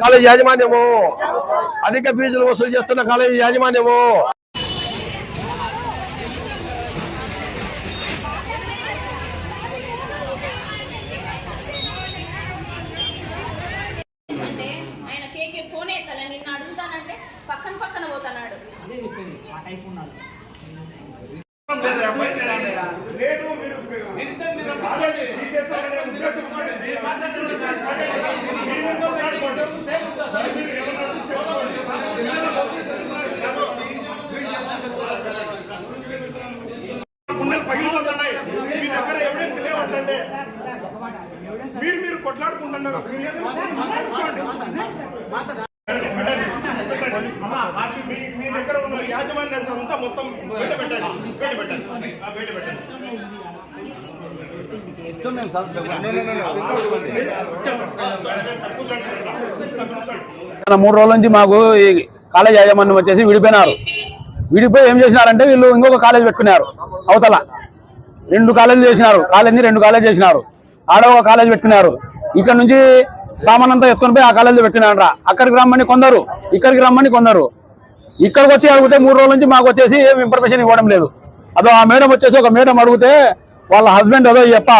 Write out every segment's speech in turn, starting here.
College యాజమాన్యము అధిక ఫీజులు వసూలు చేస్తున్న కాలేజీ యాజమాన్యము అంటే ఆయన కేకే ఫోన్ ఎత్తాల నిన్ను అడుగుతానంటే పక్కన పక్కన పోతున్నాడు గుండెలు పగిలిపోతున్నాయి మీ దగ్గర ఎవిడెన్స్ లేవంటే మీరు మీరు కొట్లాడుకుంటున్నారు మీరు ఏదో అమ్మా, వాటి మీ దగ్గర ఉన్న యాజమాన్యం అంతా మొత్తం బయట పెట్టండి బయట పెట్టండి బయట పెట్టండి గత మూడు రోజుల నుంచి మాకు ఈ కాలేజ్ యాజమాన్యం వచ్చేసి విడిపోయినారు. విడిపోయి ఏం చేసినారంటే వీళ్ళు ఇంకొక కాలేజ్ పెట్టుకున్నారు అవతల. రెండు కాలేజీలు చేసినారు కాలేజీ రెండు కాలేజ్ చేసినారు. ఆడ ఒక కాలేజ్ పెట్టుకున్నారు. ఇక్కడ నుంచి సామాన్ అంతా ఎత్తుకొని పోయి ఆ కాలేజీలో పెట్టుకున్నారా అక్కడికి రమ్మని కొందరు ఇక్కడికి రమ్మని కొందరు. ఇక్కడికి వచ్చి అడిగితే మూడు రోజుల నుంచి మాకు వచ్చేసి ఏం ఇన్ఫర్మేషన్ ఇవ్వడం లేదు. అదో ఆ మేడం వచ్చేసి ఒక మేడం అడిగితే వాళ్ళ హస్బెండ్ అదో ఈ అప్ప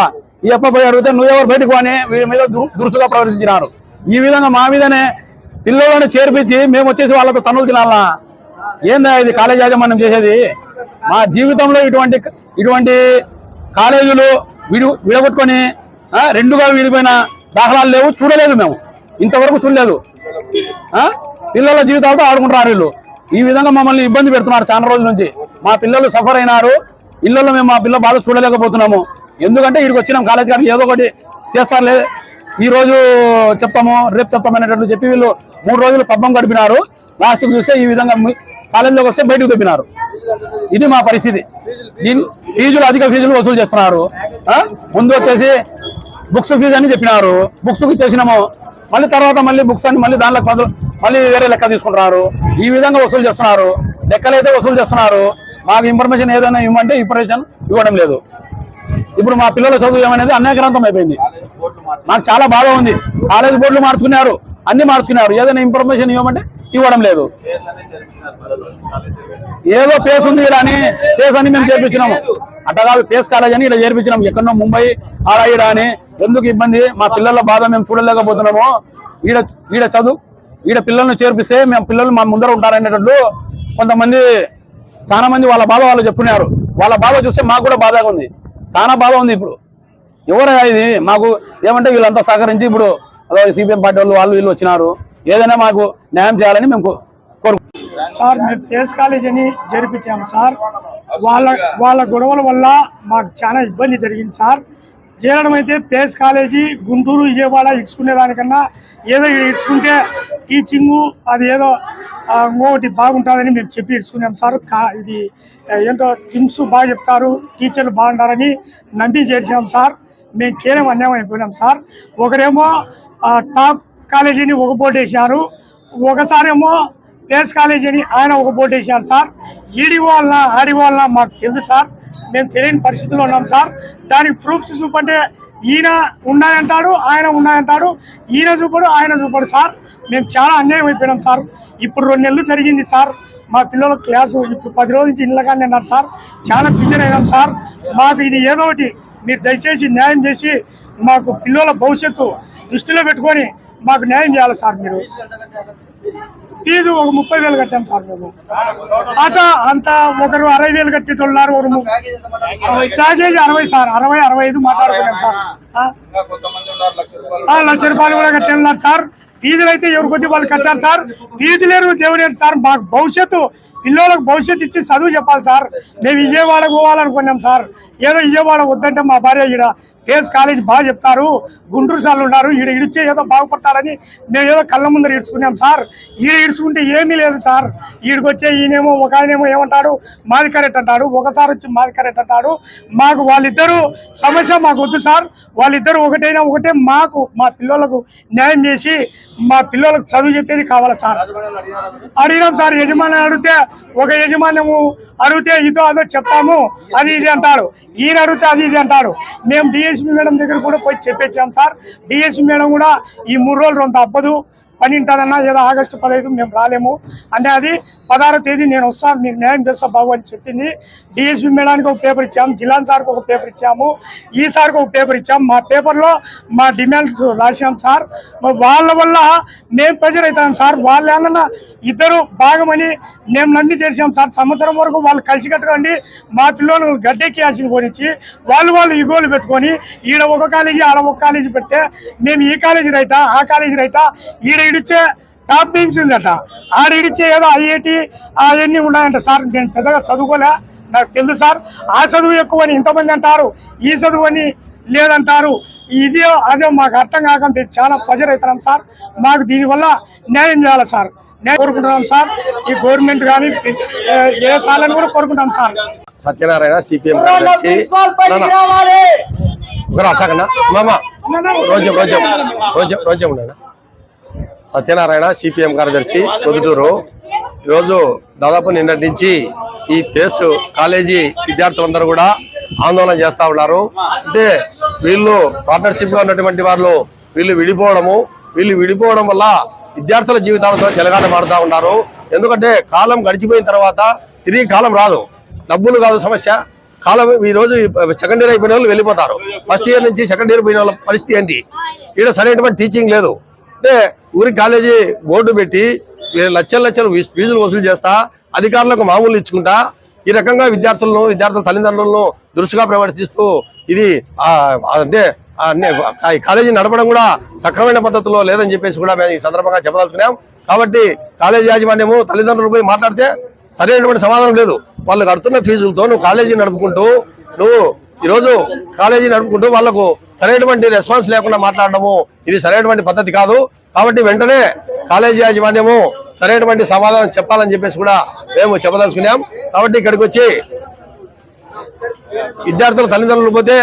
ఈ అప్ప పోయి అడిగితే నువ్వెవరు బయటకు అని వీడి మీద దురుసుగా ప్రవర్తించినారు. ఈ విధంగా మా మీదనే పిల్లలను చేర్పించి మేము వచ్చేసి వాళ్ళతో తనులు తినాలనా? ఏందా ఇది కాలేజ్ యాజమాన్యం చేసేది? మా జీవితంలో ఇటువంటి ఇటువంటి కాలేజీలు విడి విడగొట్టుకొని రెండుగా విడిపోయిన దాఖలాలు లేవు చూడలేదు మేము. ఇంతవరకు చూడలేదు. పిల్లల జీవితాలతో ఆడుకుంటున్నారు వీళ్ళు. ఈ విధంగా మమ్మల్ని ఇబ్బంది పెడుతున్నారు చాలా రోజుల నుంచి. మా పిల్లలు సఫర్ అయినారు. ఇళ్ళలో మేము మా పిల్ల బాధ చూడలేకపోతున్నాము. ఎందుకంటే ఇక్కడికి వచ్చినాం కాలేజీ కానీ ఏదో ఒకటి చేస్తారులే. ఈ రోజు చెప్తాము రేపు చెప్తాము అనేటట్లు చెప్పి వీళ్ళు మూడు రోజులు పబ్బం గడిపినారు. లాస్ట్ చూస్తే ఈ విధంగా కాలేజీలోకి వస్తే బయటకు తెప్పినారు ఇది మా పరిస్థితి. దీని ఫీజులు అధిక ఫీజులు వసూలు చేస్తున్నారు. ముందు వచ్చేసి బుక్స్ ఫీజు అని చెప్పినారు. బుక్స్ చేసినాము. మళ్ళీ తర్వాత మళ్ళీ బుక్స్ అని మళ్ళీ దానిలో పదులు మళ్ళీ వేరే లెక్క తీసుకుంటున్నారు. ఈ విధంగా వసూలు చేస్తున్నారు. లెక్కలైతే వసూలు చేస్తున్నారు. మాకు ఇన్ఫర్మేషన్ ఏదైనా ఇవ్వమంటే ఇన్ఫర్మేషన్ ఇవ్వడం లేదు. ఇప్పుడు మా పిల్లల చదువు ఏమనేది అన్యాగ్రంథం అయిపోయింది. నాకు చాలా బాధ ఉంది. కాలేజ్ బోర్డులు మార్చుకున్నారు. అన్ని మార్చుకున్నారు. ఏదైనా ఇన్ఫర్మేషన్ ఇవ్వమంటే ఇవ్వడం లేదు. ఏదో పేస్ ఉంది ఇలా అని పేస్ అని మేము చేర్పించినాము. అట్లా కాదు పేస్ కాలేజ్ అని ఇలా చేర్పించినాం ఎక్కడో ముంబై ఆడ అని ఎందుకు ఇబ్బంది? మా పిల్లల బాధ మేము చూడలేకపోతున్నాము. ఈడ ఈడ చదువు ఈడ పిల్లల్ని చేర్పిస్తే మేము పిల్లలు మా ముందర ఉంటారనేటట్లు కొంతమంది చాలా మంది వాళ్ళ బాధ వాళ్ళు చెప్పుకున్నారు. వాళ్ళ బాధ చూస్తే మాకు కూడా బాధగా ఉంది. చాలా బాధ ఉంది ఇప్పుడు. ఎవరు ఇది? మాకు ఏమంటే వీళ్ళంతా సహకరించి ఇప్పుడు సిపిఎం పార్టీ వాళ్ళు వాళ్ళు వీళ్ళు వచ్చినారు. ఏదైనా మాకు న్యాయం చేయాలని మేము కో- కోరుకు సార్ మేము పేస్ కాలేజ్ అని జరిపించాము సార్. వాళ్ళ వాళ్ళ గొడవల వల్ల మాకు చాలా ఇబ్బంది జరిగింది సార్. చేరడం అయితే పేస్ కాలేజీ గుంటూరు విజయవాడ ఇచ్చుకునే దానికన్నా ఏదో ఇచ్చుకుంటే టీచింగు అది ఏదో ఇంకొకటి బాగుంటుందని మేము చెప్పి ఇచ్చుకున్నాం సార్. కా ఇది ఏంటో టిమ్స్ బాగా చెప్తారు టీచర్లు బాగుంటారని నమ్మి చేర్చాం సార్. మేము కేరం అన్యాయం అయిపోయినాం సార్. ఒకరేమో టాప్ కాలేజీని ఒక బోర్డు వేశారు ఒకసారేమో పేస్ కాలేజీని అని ఆయన ఒక బోర్డు వేశారు సార్. ఈడి వాళ్ళ ఆడి వాళ్ళ మాకు తెలుసు సార్. మేము తెలియని పరిస్థితిలో ఉన్నాం సార్. దానికి ప్రూఫ్స్ చూపంటే ఈయన ఉన్నాయంటాడు ఆయన ఉన్నాయంటాడు ఈయన చూపడు ఆయన చూపడు సార్. మేము చాలా అన్యాయం అయిపోయినాం సార్. ఇప్పుడు రెండు నెలలు జరిగింది సార్. మా పిల్లల క్లాసు ఇప్పుడు పది రోజుల నుంచి ఇళ్ళగానే ఉన్నారు సార్. చాలా బిజీ అయినాం సార్. మాకు ఇది ఏదో ఒకటి మీరు దయచేసి న్యాయం చేసి మాకు పిల్లల భవిష్యత్తు దృష్టిలో పెట్టుకొని మాకు న్యాయం చేయాలి సార్ మీరు. ఫీజు ఒక ముప్పై వేలు కట్టాం సార్ మేము. అట అంత ఒకరు అరవై వేలు కట్టేటోళ్ళారు ఒకరు ము- ప్యాకేజీ అరవై సార్ అరవై అరవై ఐదు మాట్లాడుకున్నాం సార్. ఆ? లక్ష రూపాయలు కూడా కట్టారు సార్. ఫీజులు అయితే ఎవరి కొద్ది వాళ్ళు కట్టారు సార్. ఫీజు లేరు దేవుడు సార్? మాకు భవిష్యత్తు పిల్లలకు భవిష్యత్తు ఇచ్చి చదువు చెప్పాలి సార్. మేము విజయవాడ పోవాలనుకున్నాం సార్. ఏదో విజయవాడ వద్దంటే మా భార్య ఈడ కేఎస్ కాలేజ్ బాగా చెప్తారు. గుంటూరు సార్లు ఉన్నారు. ఈడ ఇడిచే ఏదో బాగుపడతారని మేము ఏదో కళ్ళ ముందర ఇడ్చుకున్నాం సార్. ఈడ ఇడ్చుకుంటే ఏమీ లేదు సార్. ఈడికి వచ్చే ఈయనేమో ఒక ఆయనేమో ఏమంటాడు? మాది కరెక్ట్ అంటాడు. ఒకసారి వచ్చి మాది కరెక్ట్ అంటాడు. మాకు వాళ్ళిద్దరూ సమస్య మాకు వద్దు సార్. వాళ్ళిద్దరూ ఒకటైనా ఒకటే మాకు మా పిల్లలకు న్యాయం చేసి మా పిల్లలకు చదువు చెప్పేది కావాలి సార్. అడిగినాం సార్. యజమాని అడిగితే ఒక యజమాన్యము అడిగితే ఇదో అదో చెప్తాము. అది ఇది అంటాడు. ఈయన అడిగితే అది ఇది అంటాడు. మేము డిఎస్పీ మేడం దగ్గర కూడా పోయి చెప్పేచ్చాం సార్. డిఎస్పీ మేడం కూడా ఈ మూడు రోజులు రొంత అవ్వదు పని ఉంటుందన్నా ఏదో ఆగస్టు పదహైదు మేము రాలేము. అంటే అది పదహారో తేదీ నేను వస్తాను మీకు న్యాయం చేస్తా బాబు అని చెప్పింది. డిఎస్పీ మేడానికి ఒక పేపర్ ఇచ్చాము జిల్లా సార్కి ఒక పేపర్ ఇచ్చాము ఈ సార్కి ఒక పేపర్ ఇచ్చాము. మా పేపర్లో మా డిమాండ్స్ రాసాం సార్. వాళ్ళ వల్ల మేము ప్రెజర్ అవుతాం సార్. వాళ్ళు ఏమన్నా ఇద్దరు భాగమని మేము నంది చేసాం సార్. సంవత్సరం వరకు వాళ్ళు కలిసి కట్టుకోండి మా పిల్లలు గడ్డెక్కియాల్సింది పోనిచ్చి వాళ్ళు వాళ్ళు ఇగోలు పెట్టుకొని ఈడ ఒక కాలేజీ ఆడ ఒక కాలేజీ పెడితే మేము ఈ కాలేజీ రైతా ఆ కాలేజీ రైతా ఈడ ఇడిచ్చే టాప్ టీమ్స్ ఉందట. ఆడ ఇడిచ్చే ఏదో ఐఐటి అవన్నీ ఉన్నాయంట సార్. నేను పెద్దగా చదువుకోలే. నాకు తెలుసు సార్. ఆ చదువు ఎక్కువ అని ఇంతమంది అంటారు. ఈ చదువు అని లేదంటారు. ఇది అదే మాకు అర్థం కాకుండా చాలా ప్రెజర్ అవుతున్నాం సార్. మాకు దీనివల్ల న్యాయం చేయాలి సార్. న్యాయం కోరుకుంటున్నాం సార్. ఈ గవర్నమెంట్ కానీ ఏ సార్లని కూడా కోరుకుంటాం సార్. సత్యనారాయణ సిపిఎం మామ. రోజు రోజు రోజు రోజు ఉన్నాడు. సత్యనారాయణ సిపిఎం కార్యదర్శి పొద్దుటూరు. ఈరోజు దాదాపు నిన్నటి నుంచి ఈ పేస్ కాలేజీ విద్యార్థులందరూ కూడా ఆందోళన చేస్తూ ఉన్నారు. అంటే వీళ్ళు పార్ట్నర్షిప్గా ఉన్నటువంటి వాళ్ళు వీళ్ళు విడిపోవడము వీళ్ళు విడిపోవడం వల్ల విద్యార్థుల జీవితాలతో చెలగాట మారుతా ఉన్నారు. ఎందుకంటే కాలం గడిచిపోయిన తర్వాత తిరిగి కాలం రాదు. డబ్బులు కాదు సమస్య. కాలం ఈ రోజు సెకండ్ ఇయర్ అయిపోయిన వాళ్ళు వెళ్ళిపోతారు. ఫస్ట్ ఇయర్ నుంచి సెకండ్ ఇయర్ పోయిన వాళ్ళ పరిస్థితి ఏంటి? ఇక్కడ సరైనటువంటి టీచింగ్ లేదు. అంటే ఊరి కాలేజీ బోర్డు పెట్టి ఈ లక్షల లక్షలు ఫీజులు వసూలు చేస్తా అధికారులకు మామూలు ఇచ్చుకుంటా ఈ రకంగా విద్యార్థులను విద్యార్థుల తల్లిదండ్రులను దురుసుగా ప్రవర్తిస్తూ ఇది అంటే ఈ కాలేజీ నడపడం కూడా సక్రమైన పద్ధతిలో లేదని చెప్పేసి కూడా మేము ఈ సందర్భంగా చెప్పదలుచుకున్నాం. కాబట్టి కాలేజీ యాజమాన్యము తల్లిదండ్రులు పోయి మాట్లాడితే సరైనటువంటి సమాధానం లేదు. వాళ్ళు కడుతున్న ఫీజులతో నువ్వు కాలేజీ నడుపుకుంటూ నువ్వు ఈరోజు కాలేజీ నడుపుకుంటూ వాళ్ళకు సరైనటువంటి రెస్పాన్స్ లేకుండా మాట్లాడడము ఇది సరైనటువంటి పద్ధతి కాదు. కాబట్టి వెంటనే కాలేజీ యాజమాన్యము సరైనటువంటి సమాధానం చెప్పాలని చెప్పేసి కూడా మేము చెప్పదలుచుకున్నాం. కాబట్టి ఇక్కడికి వచ్చి విద్యార్థుల తల్లిదండ్రులు పోతే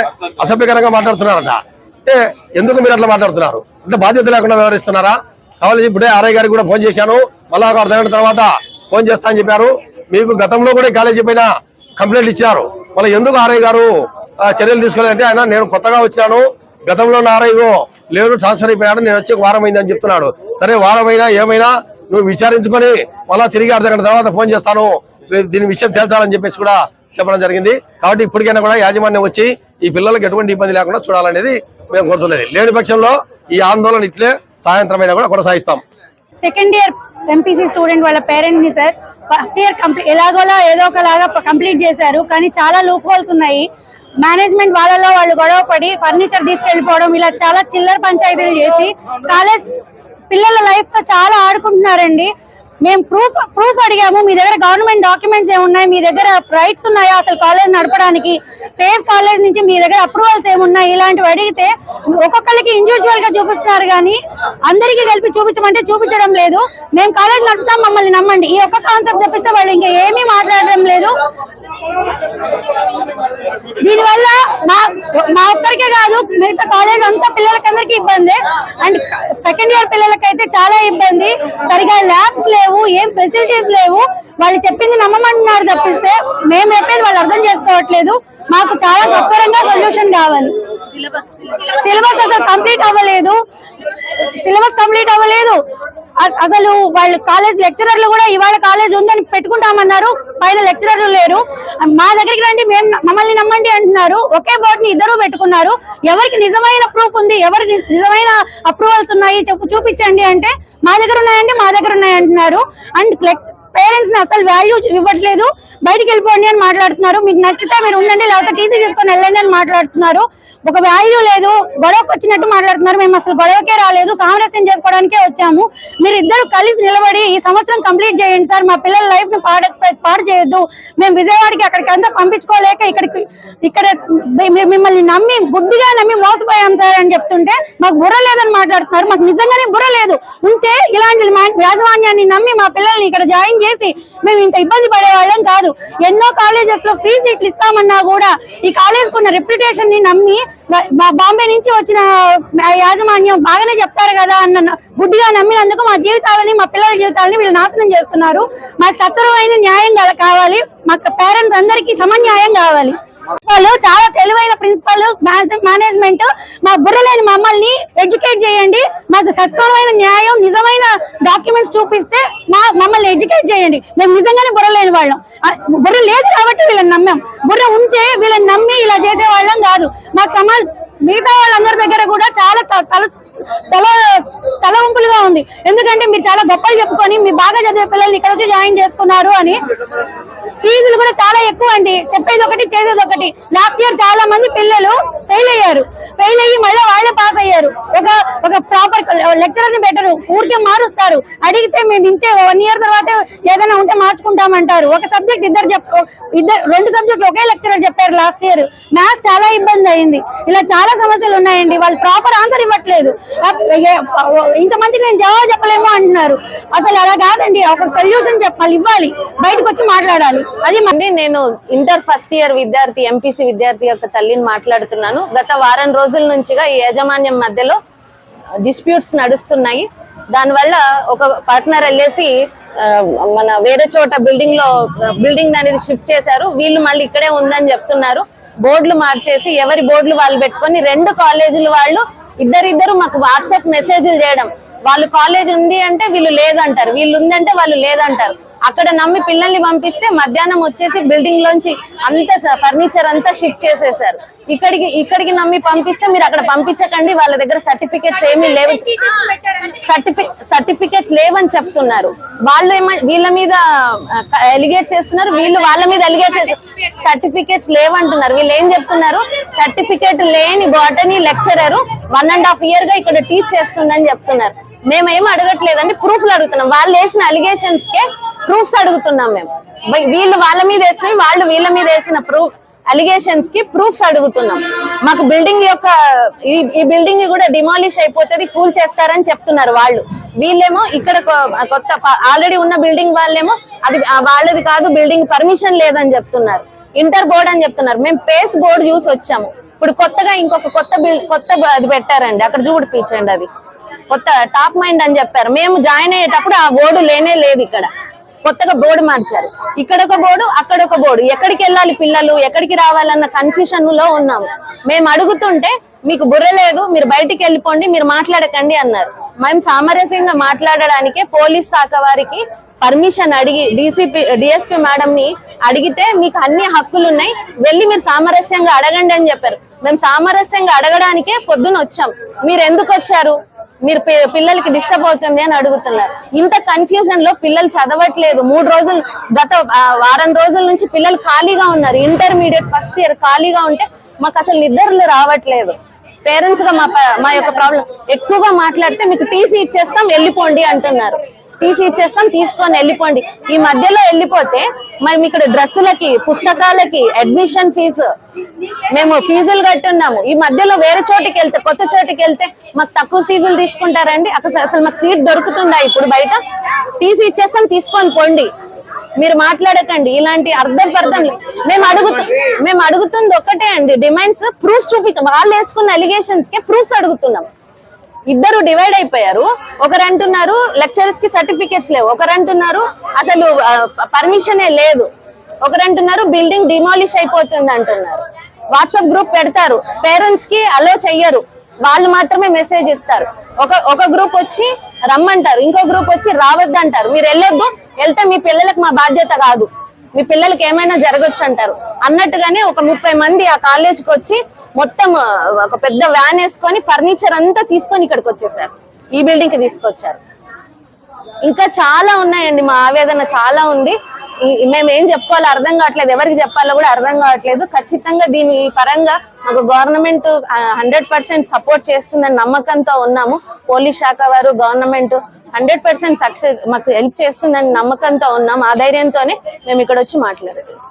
అసభ్యకరంగా మాట్లాడుతున్నారట. అంటే ఎందుకు మీరు అట్లా మాట్లాడుతున్నారు? అంటే బాధ్యత లేకుండా వ్యవహరిస్తున్నారా? కావాలి ఇప్పుడే ఆర్ఐ గారికి కూడా ఫోన్ చేశాను. మళ్ళా ఒక అర్ధగంట తర్వాత ఫోన్ చేస్తా అని చెప్పారు. మీకు గతంలో కూడా కాలేజీ పైన కంప్లైంట్ ఇచ్చారు మళ్ళీ ఎందుకు ఆర్ఐ గారు ఆ, చర్యలు తీసుకోలేదంటే ఆయన నేను కొత్తగా వచ్చినాను గతంలో ఉన్న ఆర్ఐఓ లేదు ట్రాన్స్ఫర్ అయిపోయాడు నేను వచ్చి వారం అయింది అని చెప్తున్నాడు. సరే వారమైనా ఏమైనా నువ్వు విచారించుకొని మళ్ళా తిరిగి అర్ధ గంట తర్వాత ఫోన్ చేస్తాను. దీని విషయం తేల్చాలని చెప్పేసి కూడా చెప్పడం జరిగింది. కాబట్టి ఇప్పటికైనా కూడా యాజమాన్యం వచ్చి ఈ పిల్లలకు ఎటువంటి ఇబ్బంది లేకుండా చూడాలనేది మేము కోరుతున్నది. లేని పక్షంలో ఈ ఆందోళన ఇట్లే సాయంత్రం అయినా కూడా కొనసాగిస్తాం. సెకండ్ ఇయర్ ఎంపీసీ స్టూడెంట్ వాళ్ళ పేరెంట్ని సార్ ఫస్ట్ ఇయర్ కంప్లీట్ ఎలాగోలా ఏదో ఒకలాగా కంప్లీట్ చేశారు. కానీ చాలా లూప్ హోల్స్ ఉన్నాయి. మేనేజ్మెంట్ వాళ్ళలో వాళ్ళు గొడవ పడి ఫర్నిచర్ తీసుకెళ్ళిపోవడం ఇలా చాలా చిల్లర పంచాయతీలు చేసి కాలేజ్ పిల్లల లైఫ్తో చాలా ఆడుకుంటున్నారండి. మేము ప్రూఫ్ ప్రూఫ్ అడిగాము. మీ దగ్గర గవర్నమెంట్ డాక్యుమెంట్స్ ఏమున్నాయి? మీ దగ్గర రైట్స్ ఉన్నాయా? అసలు కాలేజ్ నడపడానికి? పేస్ కాలేజ్ నుంచి మీ దగ్గర అప్రూవల్స్ ఏమున్నాయి? ఇలాంటివి అడిగితే ఒక్కొక్కరికి ఇండివిజువల్గా చూపిస్తున్నారు కానీ అందరికీ కలిపి చూపించమంటే చూపించడం లేదు. మేము కాలేజ్ నడుపుతాం మమ్మల్ని నమ్మండి. ఈ ఒక్క కాన్సెప్ట్ తప్పిస్తే వాళ్ళు ఇంకా ఏమీ మాట్లాడడం లేదు. దీనివల్ల మా మా ఒక్కరికే కాదు మిగతా కాలేజ్ అంతా పిల్లలకందరికీ ఇబ్బంది. అండ్ సెకండ్ ఇయర్ పిల్లలకైతే చాలా ఇబ్బంది. సరిగా ల్యాబ్స్ లేవు ఏం ఫెసిలిటీస్ లేవు. వాళ్ళు చెప్పింది నమ్మమంటున్నారు తప్పిస్తే మేము చెప్పేది వాళ్ళు అర్థం చేసుకోవట్లేదు. మాకు చాలా సత్వరంగా సొల్యూషన్ కావాలి. సిలబస్. అసలు కంప్లీట్ అవ్వలేదు. సిలబస్ కంప్లీట్ అవ్వలేదు. అసలు వాళ్ళు కాలేజ్ లెక్చరర్లు కూడా ఇవాళ కాలేజ్ ఉందని పెట్టుకుంటామన్నారు. పైన లెక్చరర్లు లేరు. మా దగ్గరికి రండి మేము మమ్మల్ని నమ్మండి అంటున్నారు. ఒకే బోర్డు ని ఇద్దరు పెట్టుకున్నారు. ఎవరికి నిజమైన ప్రూఫ్ ఉంది ఎవరికి నిజమైన అప్రూవల్స్ ఉన్నాయి చెప్పు చూపించండి అంటే మా దగ్గర ఉన్నాయండి మా దగ్గర ఉన్నాయి అంటున్నారు అండ్ పేరెంట్స్ని అసలు వాల్యూ ఇవ్వట్లేదు. బయటికి వెళ్ళిపోండి అని మాట్లాడుతున్నారు. మీకు నచ్చితే మీరు ఉండండి లేకపోతే టీసీ తీసుకొని వెళ్ళండి అని మాట్లాడుతున్నారు. ఒక వాల్యూ లేదు. గొడవకు వచ్చినట్టు మాట్లాడుతున్నారు. మేము అసలు గొడవకే రాలేదు. సామరస్యం చేసుకోవడానికే వచ్చాము. మీరు ఇద్దరు కలిసి నిలబడి ఈ సంవత్సరం కంప్లీట్ చేయండి సార్. మా పిల్లల లైఫ్ను పాడ పాడు చేయొద్దు. మేము విజయవాడకి అక్కడికి అంతా పంపించుకోలేక ఇక్కడికి ఇక్కడ మిమ్మల్ని నమ్మి గుడ్డిగా నమ్మి మోసపోయాం సార్ అని చెప్తుంటే మాకు బుర్ర లేదని మాట్లాడుతున్నారు. మాకు నిజంగానే బుర్ర లేదు. ఉంటే ఇలాంటి మా- యాజమాన్యాన్ని నమ్మి మా పిల్లల్ని ఇక్కడ జాయిన్ చేసి మేము ఇంత ఇబ్బంది పడేవాళ్ళం కాదు. ఎన్నో కాలేజెస్లో ఫ్రీ సీట్లు ఇస్తామన్నా కూడా ఈ కాలేజ్ ఉన్న రెప్యుటేషన్ని నమ్మి బాంబే నుంచి వచ్చిన యాజమాన్యం బాగానే చెప్తారు కదా అన్న గుడ్డిగా నమ్మినందుకు మా జీవితాలని మా పిల్లల జీవితాలని వీళ్ళు నాశనం చేస్తున్నారు. మాకు సత్వరమైన న్యాయం కావాలి మాకు పేరెంట్స్ అందరికీ సమన్యాయం కావాలి. వాళ్ళు చాలా తెలివైన ప్రిన్సిపల్ మేనేజ్మెంట్ మా బుర్రలేని మమ్మల్ని ఎడ్యుకేట్ చేయండి. మాకు సత్వరమైన న్యాయం నిజమైన డాక్యుమెంట్స్ చూపిస్తే మా మమ్మల్ని ఎడ్యుకేట్ చేయండి. మేము నిజంగానే బుర్రలేని వాళ్ళం. బుర్ర లేదు కాబట్టి వీళ్ళని నమ్మాం. బుర్ర ఉంటే వీళ్ళని నమ్మి ఇలా చేసే వాళ్ళం కాదు. మాకు సమాజ మిగతా వాళ్ళందరి దగ్గర కూడా చాలా తల తల తల తలవంపులుగా ఉంది. ఎందుకంటే మీరు చాలా గొప్పలు చెప్పుకొని మీ బాగా చదివే పిల్లల్ని ఇక్కడ వచ్చి జాయిన్ చేసుకున్నారు అని ఫీజులు కూడా చాలా ఎక్కువ అండి. చెప్పేది ఒకటి చేసేది ఒకటి. లాస్ట్ ఇయర్ చాలా మంది పిల్లలు ఫెయిల్ అయ్యారు. ఫెయిల్ అయ్యి మళ్ళీ వాళ్ళే పాస్ అయ్యారు. ఒక ఒక ప్రాపర్ లెక్చరర్ని పెట్టరు ఊరికే మారుస్తారు. అడిగితే మేము ఇంతే వన్ ఇయర్ తర్వాత ఏదైనా ఉంటే మార్చుకుంటామంటారు. ఒక సబ్జెక్ట్ ఇద్దరు చెప్ ఇద్దరు రెండు సబ్జెక్టులు ఒకే లెక్చరర్ చెప్పారు లాస్ట్ ఇయర్ మ్యాథ్స్ చాలా ఇబ్బంది అయింది. ఇలా చాలా సమస్యలు ఉన్నాయండి. వాళ్ళు ప్రాపర్ ఆన్సర్ ఇవ్వట్లేదు. ఇంతమంది నేను జవాబు చెప్పలేము అంటున్నారు. అసలు అలా కాదండి. ఒక సొల్యూషన్ చెప్పాలి ఇవ్వాలి. బయటకు వచ్చి మాట్లాడాలి. అది అండి నేను ఇంటర్ ఫస్ట్ ఇయర్ విద్యార్థి ఎంపీసీ విద్యార్థి యొక్క తల్లిని మాట్లాడుతున్నాను. గత వారం రోజుల నుంచిగా ఈ యాజమాన్యం మధ్యలో డిస్ప్యూట్స్ నడుస్తున్నాయి. దానివల్ల ఒక పార్ట్నర్ వెళ్ళేసి మన వేరే చోట బిల్డింగ్లో బిల్డింగ్ అనేది షిఫ్ట్ చేశారు. వీళ్ళు మళ్ళీ ఇక్కడే ఉందని చెప్తున్నారు. బోర్డులు మార్చేసి ఎవరి బోర్డులు వాళ్ళు పెట్టుకొని రెండు కాలేజీల వాళ్ళు ఇద్దరిద్దరు మాకు వాట్సాప్ మెసేజ్లు చేయడం. వాళ్ళు కాలేజ్ ఉంది అంటే వీళ్ళు లేదంటారు. వీళ్ళు ఉందంటే వాళ్ళు లేదంటారు. అక్కడ నమ్మి పిల్లల్ని పంపిస్తే మధ్యాహ్నం వచ్చేసి బిల్డింగ్ లోంచి అంత ఫర్నిచర్ అంతా షిఫ్ట్ చేసేసారు ఇక్కడికి ఇక్కడికి నమ్మి పంపిస్తే మీరు అక్కడ పంపించకండి వాళ్ళ దగ్గర సర్టిఫికెట్స్ ఏమీ లేవు. సర్టిఫికెట్ లేవని చెప్తున్నారు. వాళ్ళు ఏమో వీళ్ళ మీద ఎలిగేట్స్ చేస్తున్నారు వీళ్ళు వాళ్ళ మీద ఎలిగేట్స్ సర్టిఫికెట్స్ లేవంటున్నారు. వీళ్ళు ఏం చెప్తున్నారు? సర్టిఫికెట్ లేని botany lecturer one and half ఇయర్గా ఇక్కడ టీచ్ చేస్తుందని చెప్తున్నారు. మేమేం అడగట్లేదండి ప్రూఫ్లు అడుగుతున్నాం. వాళ్ళు వేసిన అలిగేషన్స్ కే ప్రూఫ్స్ అడుగుతున్నాం మేము. వీళ్ళు వాళ్ళ మీద వేసిన వాళ్ళు వీళ్ళ మీద వేసిన ప్రూఫ్ అలిగేషన్స్కి ప్రూఫ్స్ అడుగుతున్నాం. మాకు బిల్డింగ్ యొక్క ఈ ఈ బిల్డింగ్ కూడా డిమాలిష్ అయిపోతుంది కూల్ చేస్తారని చెప్తున్నారు వాళ్ళు. వీళ్ళేమో ఇక్కడ కొత్త ఆల్రెడీ ఉన్న బిల్డింగ్ వాళ్ళేమో అది వాళ్ళది కాదు బిల్డింగ్ పర్మిషన్ లేదని చెప్తున్నారు. ఇంటర్ బోర్డ్ అని చెప్తున్నారు. మేము పేస్ బోర్డు చూసి వచ్చాము. ఇప్పుడు కొత్తగా ఇంకొక కొత్త బిల్ కొత్త అది పెట్టారండి. అక్కడ చూడిపించండి అది. కొత్త టాప్ మైండ్ అని చెప్పారు. మేము జాయిన్ అయ్యేటప్పుడు ఆ బోర్డు లేనే లేదు ఇక్కడ. కొత్తగా బోర్డు మార్చారు. ఇక్కడ ఒక బోర్డు అక్కడ ఒక బోర్డు. ఎక్కడికి వెళ్ళాలి పిల్లలు ఎక్కడికి రావాలన్న కన్ఫ్యూషన్లో ఉన్నాము మేము అడుగుతుంటే మీకు బుర్ర లేదు మీరు బయటికి వెళ్ళిపోండి మీరు మాట్లాడకండి అన్నారు. మేము సామరస్యంగా మాట్లాడడానికే పోలీస్ శాఖ వారికి పర్మిషన్ అడిగి డీసీపీ డిఎస్పీ మేడం ని అడిగితే మీకు అన్ని హక్కులు ఉన్నాయి వెళ్ళి మీరు సామరస్యంగా అడగండి అని చెప్పారు. మేము సామరస్యంగా అడగడానికే పొద్దున వచ్చాం. మీరు ఎందుకు వచ్చారు? మీరు పిల్లలకి డిస్టర్బ్ అవుతుంది అని అడుగుతున్నారు. ఇంత కన్ఫ్యూజన్లో పిల్లలు చదవట్లేదు. మూడు రోజులు గత వారం రోజుల నుంచి పిల్లలు ఖాళీగా ఉన్నారు. ఇంటర్మీడియట్ ఫస్ట్ ఇయర్ ఖాళీగా ఉంటే మాకు అసలు నిద్రలు రావట్లేదు. పేరెంట్స్గా మా మా యొక్క ప్రాబ్లం ఎక్కువగా మాట్లాడితే మీకు టీసీ ఇచ్చేస్తాం వెళ్ళిపోండి అంటున్నారు. టీసీ ఇచ్చేస్తాం తీసుకొని వెళ్ళిపోండి. ఈ మధ్యలో వెళ్ళిపోతే మేము ఇక్కడ డ్రెస్సులకి పుస్తకాలకి అడ్మిషన్ ఫీజు మేము ఫీజులు కట్టున్నాము. ఈ మధ్యలో వేరే చోటికి వెళ్తే కొత్త చోటికి వెళ్తే మాకు తక్కువ ఫీజులు తీసుకుంటారండి. అక్కడ అసలు మాకు సీట్ దొరుకుతుందా ఇప్పుడు బయట? టీసీ ఇచ్చేస్తాం తీసుకొని పోండి. మీరు మాట్లాడకండి ఇలాంటి అర్థం పర్థం మేము అడుగుతాం మేము అడుగుతుంది ఒక్కటే అండి. డిమాండ్స్ ప్రూఫ్స్ చూపించాం వాళ్ళు వేసుకున్న అలిగేషన్స్కి ప్రూఫ్స్ అడుగుతున్నాం. ఇద్దరు డివైడ్ అయిపోయారు. ఒకరు అంటున్నారు లెక్చరర్స్కి సర్టిఫికేట్స్ లేవు. ఒకరు అంటున్నారు అసలు పర్మిషనే లేదు. ఒకరు అంటున్నారు బిల్డింగ్ డిమాలిష్ అయిపోతుంది అంటున్నారు. వాట్సాప్ గ్రూప్ పెడతారు. పేరెంట్స్కి అలో చెయ్యరు. వాళ్ళు మాత్రమే మెసేజ్ ఇస్తారు. ఒక ఒక గ్రూప్ వచ్చి రమ్మంటారు. ఇంకో గ్రూప్ వచ్చి రావద్దు అంటారు మీరు వెళ్ళొద్దు. వెళ్తే మీ పిల్లలకు మా బాధ్యత కాదు. మీ పిల్లలకి ఏమైనా జరగచ్చు అంటారు. అన్నట్టుగానే ఒక ముప్పై మంది ఆ కాలేజ్కి వచ్చి మొత్తం ఒక పెద్ద వ్యాన్ వేసుకొని ఫర్నిచర్ అంతా తీసుకొని ఇక్కడికి వచ్చేసారు. ఈ బిల్డింగ్కి తీసుకొచ్చారు. ఇంకా చాలా ఉన్నాయండి మా ఆవేదన చాలా ఉంది. మేము ఏం చెప్పుకోవాలో అర్థం కావట్లేదు ఎవరికి చెప్పాలో కూడా అర్థం కావట్లేదు. ఖచ్చితంగా దీని పరంగా మాకు గవర్నమెంట్ హండ్రెడ్ పర్సెంట్ సపోర్ట్ చేస్తుందని నమ్మకంతో ఉన్నాము. పోలీస్ శాఖ వారు గవర్నమెంట్ హండ్రెడ్ పర్సెంట్ సక్సెస్ మాకు హెల్ప్ చేస్తుందని నమ్మకంతో ఉన్నాం. ఆ ధైర్యంతోనే మేము ఇక్కడ వచ్చి మాట్లాడుతున్నాం.